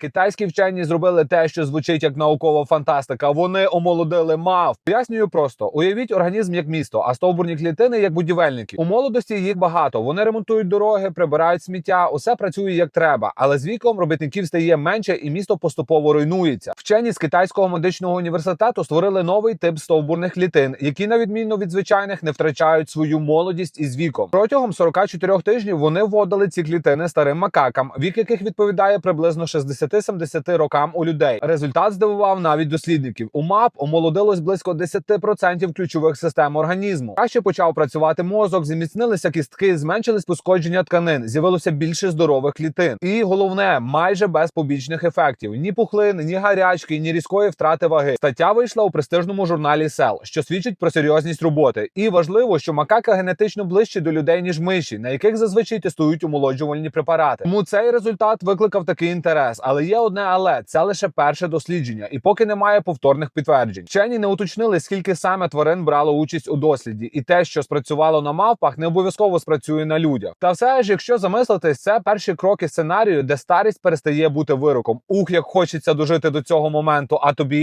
Китайські вчені зробили те, що звучить як наукова фантастика. Вони омолодили мав. Пояснюю просто: уявіть організм як місто, а стовбурні клітини як будівельники. У молодості їх багато. Вони ремонтують дороги, прибирають сміття. Усе працює як треба. Але з віком робітників стає менше, і місто поступово руйнується. Вчені з китайського медичного університету створили новий тип стовбурних клітин, які на відміну від звичайних не втрачають свою молодість із віком. Протягом 44 тижнів вони вводили ці клітини старим макакам, вік яких відповідає приблизно 60-70 рокам у людей. Результат здивував навіть дослідників. У МАП омолодилось близько 10% ключових систем організму. Краще почав працювати мозок, зміцнилися кістки, зменшились пошкодження тканин, з'явилося більше здорових клітин. І головне, майже без побічних ефектів: ні пухлин, ні гарячки, ні різкої втрати ваги. Стаття вийшла у престижному журналі Cell, що свідчить про серйозність роботи. І важливо, що макака генетично ближче до людей ніж миші, на яких зазвичай тестують омолоджувальні препарати. Тому цей результат викликав такий інтерес. Але є одне, але це лише перше дослідження, і поки немає повторних підтверджень. Вчені не уточнили, скільки саме тварин брало участь у досліді, і те, що спрацювало на мавпах, не обов'язково спрацює на людях. Та все ж, якщо замислитись, це перші кроки сценарію, де старість перестає бути вироком. Ух, як хочеться дожити до цього моменту, а тобі.